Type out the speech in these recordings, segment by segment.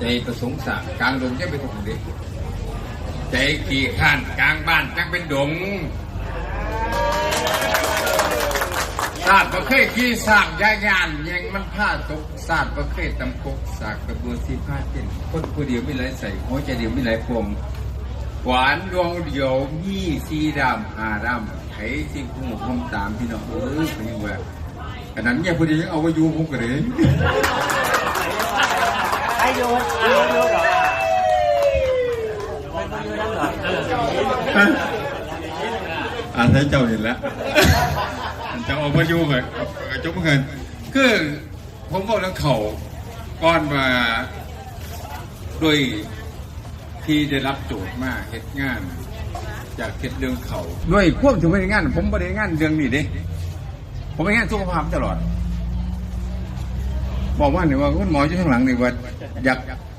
ใจประสงค์สร้างกลางดงจะเป็นของเด็กใจขี่ข้านกลางบ้านจังเป็นดงศาสตร์ประเคยขี่สร้างยายานยังมันผ้าตกศาสตร์ประเคยตำกกสากกระเบือสีผ้าเต้นคนผู้เดียวไม่ไรใส่หัวใจเดียวไม่ไรพวงหวานดวงเดียวมีสีดำหาดำไข่ที่พุ่งผมตามพี่น้องเอ้ยเป็นยังไงขนาดเนี้ยพอดียังเอาไว้อยู่ผมก็เลย ไอ้โยนไอ้โยนโยนเหรอไม่ต้องโยนนั่นเหรอ อ่าน ให้เจ้าเห็นแล้วจะเอาไว้อยู่เลยจบเงินคือผมบอกเรื่องเขาก่อนมาด้วยที่ได้รับโจทย์มาเฮ็ดงานจากเฮ็ดเรื่องเขาด้วยควบถึงไปงาน ผมบริงานเรื่องนี้เด้ผมไปงานสุขภาพตลอด บอกว่าเนี่ยว่าคุณหมออยู่ข้างหลังเนี่ยว่าอยาก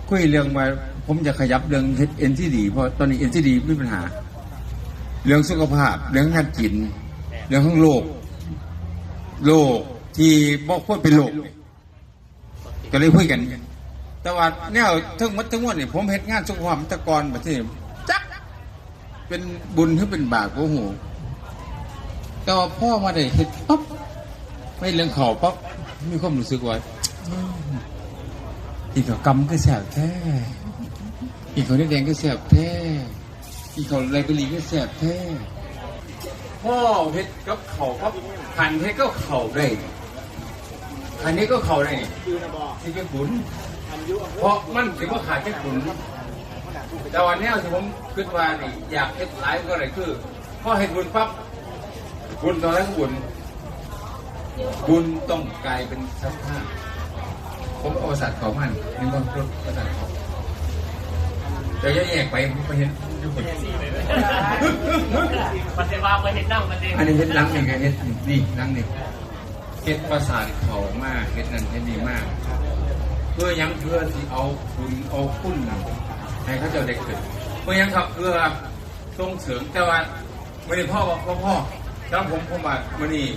คุยเรื่องว่าผมจะขยับเรื่องเอ็นซีดีเพราะตอนนี้เอ็นซีดีมีปัญหา เรื่องสุขภาพ เรื่องการกิน เรื่องของโรคโรคที่บอกควรเป็นโรคก็เลยคุยกัน แต่ว่าเนี่ยทั้งหมดทั้งมวลเนี่ยผมเฮ็ดงานสุขภาพตะกอนแบบที่จักเป็นบุญหรือเป็นบาปก็หูแต่ว่าพ่อมาได้เฮ็ดปั๊บไม่เรื่องเข่าปั๊บมีความรู้สึกว่าอีกเขากำก็แสบแท้อีกเขาแดงก็แสบแท้ อีกเขาไรเบรีก็แสบแท้พ่อเพชรกับเขาครับขันเพชรก็เข่าได้ขันนี้ก็เข่าได้ที่เป็นขุนเพราะมันถือว่าขาดแค่ขุนแต่วันนี้ที่ผมคิดว่านี่อยากเฮ็ดหลายก็เลยคือพ่อเฮ็ดบุญปั๊บบุญตอนนั้นบุญบุญต้องกลายเป็นสภาพผมเอาประสาทเขามันนึกว่ารถประสาทเขา เดี๋ยวแยกไปผมไปเห็นทุกคนมันจะวางไปเห็นนั่งมันเองอันนี้เห็นลังหนี่ก็เห็นนี่ลังหนี่งเห็ดประสาทเขามากเห็ดนั่นเห็ดนี่มาก เพื่อยังเพื่อที่เอาคุณเอาคุณให้เขาเจะเด็กเกิดเพื่อยังครับเพื่อส่งเสริมแต่ว่าไม่ได้พ่อบอกพ่อพ่อแล้วผมผมว่ามื่อนี้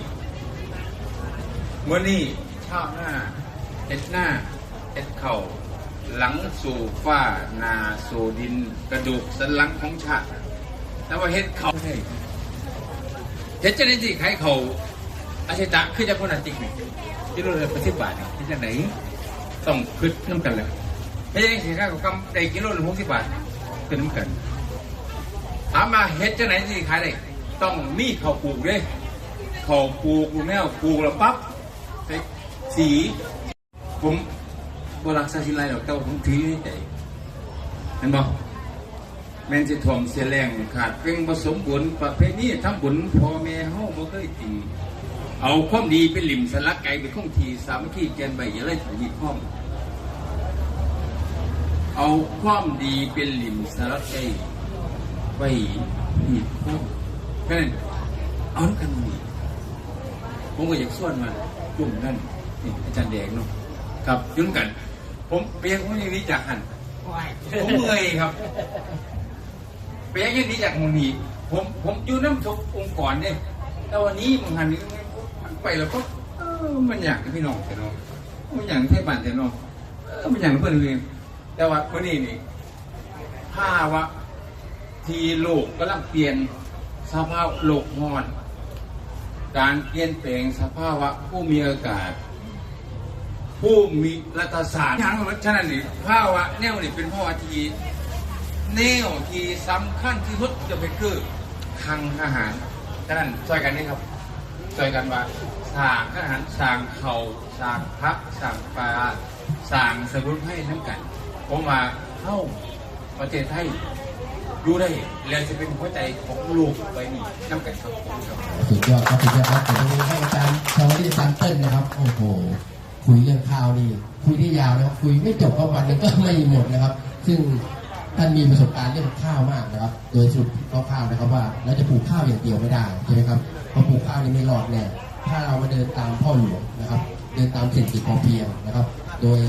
มื่อนี้ชาติหน้าเอ็ดหน้าเอ็ดเข่า หลังสู่ฝ้านาสู่ดิน กระดูกสันหลังของชาติแต่ว่าเฮ็ดเขาเฮ็ดจะได้สิขายเขาอาชิตะคือจะพ้นอาจิกนี่ที่เราเลยประสิบบาทนี่ที่จะไหนต้องคืดน้ำกันเลยไม่ใช่สิค่ากับกำได้กิโลละหกสิบบาทคือน้ำกันถามมาเฮ็ดจะไหนสิขายได้ต้องมีเขาปลูกเด้เขาปลูกลูกแมวปลูกแล้วปั๊บใส่สีผม บรักษาชินไรหรอกแต่ว่าผมถือในใจเห็นบ่แม่นสิถ่วงเสียแรงขาดเพ่งผสมบุญประเภทนี้ทำบุญพ่อแม่เฮาบ่เคยตีเอาความดีเป็นหลิมสลักไก่เป็นข้องทีสามัคคีแกนใบอย่าไล่ถือมีข้อมเอาความดีเป็นหลิมสลักไก่ไว้มีข้อมแค่นั้นเอาแล้วกันนี่ผมก็อยากส่วนมาจุ่มนั่นนี่อาจารย์แดงเนาะครับยุ่งกัน ผมเปียกผมอย่างนี้จากหันผมเมื่อยครับ เปียกอย่างนี้จากหมูนีผมผมอยู่น้ำทุกองค์กรเนี่ยแต่วันนี้มึงหันนี้มันไปแล้วก็เออมันอยากให้พี่น้องแต่เนาะมันอยากให้เทศบาลแต่เนาะเออมันอยากให้เพื่อนเรียนแต่ว่าวันนี้นี่ภาวะที่โลกกำลังเปลี่ยนสภาพโลกร้อน การเปลี่ยนแปลงสภาวะผู้มีอากาศ ผู้มีรัฐศาสตร์อย่างฉะนั้นนี่ภาวะแนวนี่เป็นภาวะที่แนวที่สำคัญที่สุดจะเป็นคือคลังอาหารฉะนั้นช่วยกันนี่ครับช่วยกันว่าสร้างอาหารสร้างเขาสร้างพักสร้างปลาสร้างสมุนไพรน้ำกันผมว่าเข้าประเทศไทยดูได้แล้วจะเป็นหัวใจของลูกไปนี่น้ำกันครับผมครับสุดยอดครับสุดยอดครับเดี๋ยววันนี้ให้อาจารย์ชาวที่อาจารย์เติ้ลนะครับโอ้โห คุยเรื่องข้าวนี่คุยได้ยาวนะครับคุยไม่จบก็วันหนึงก็ไม่หมดนะครับ ซึ่งท่านมีประสบการณ์เรื่องข้าวมากนะครับ โดยสรุปคร่าวๆนะครับว่าเราจะปลูกข้าวอย่างเดียวไม่ได้ใช่ไหมครับเพราะปลูกข้าวนี่ไม่รอดแน่ถ้าเรามาเดินตามพ่อหลวงนะครับ เดินตามเศรษฐกิจพอเพียงนะครับ โดย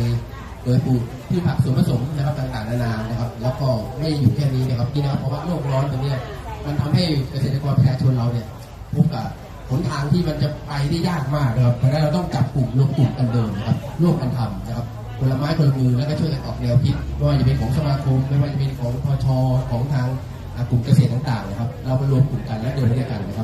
โดยปลูกพืชผักสวนผสมนะครับต่างๆนานานะครับ แล้วก็ไม่อยู่แค่นี้นะครับพี่นะครับเพราะว่าโลกร้อนตรงนี้มันทำให้เกษตรกรประชาชนเราเนี่ยพบกับ หนทางที่มันจะไปได้ยากมากนะครับเพราะฉะนั้นเราต้องจับกลุ่มรวมกลุ่มกันเดินนะครับร่วมกันทำนะครับคนละไม้คนละมือแล้วก็ช่วยกันออกแนวคิดไม่ว่าจะเป็นของสมาคมไม่ว่าจะเป็นของพชของทางกลุ่มเกษตรต่างๆนะครับ เรามารวมกลุ่มกันและเดินไปด้วยกันนะครับ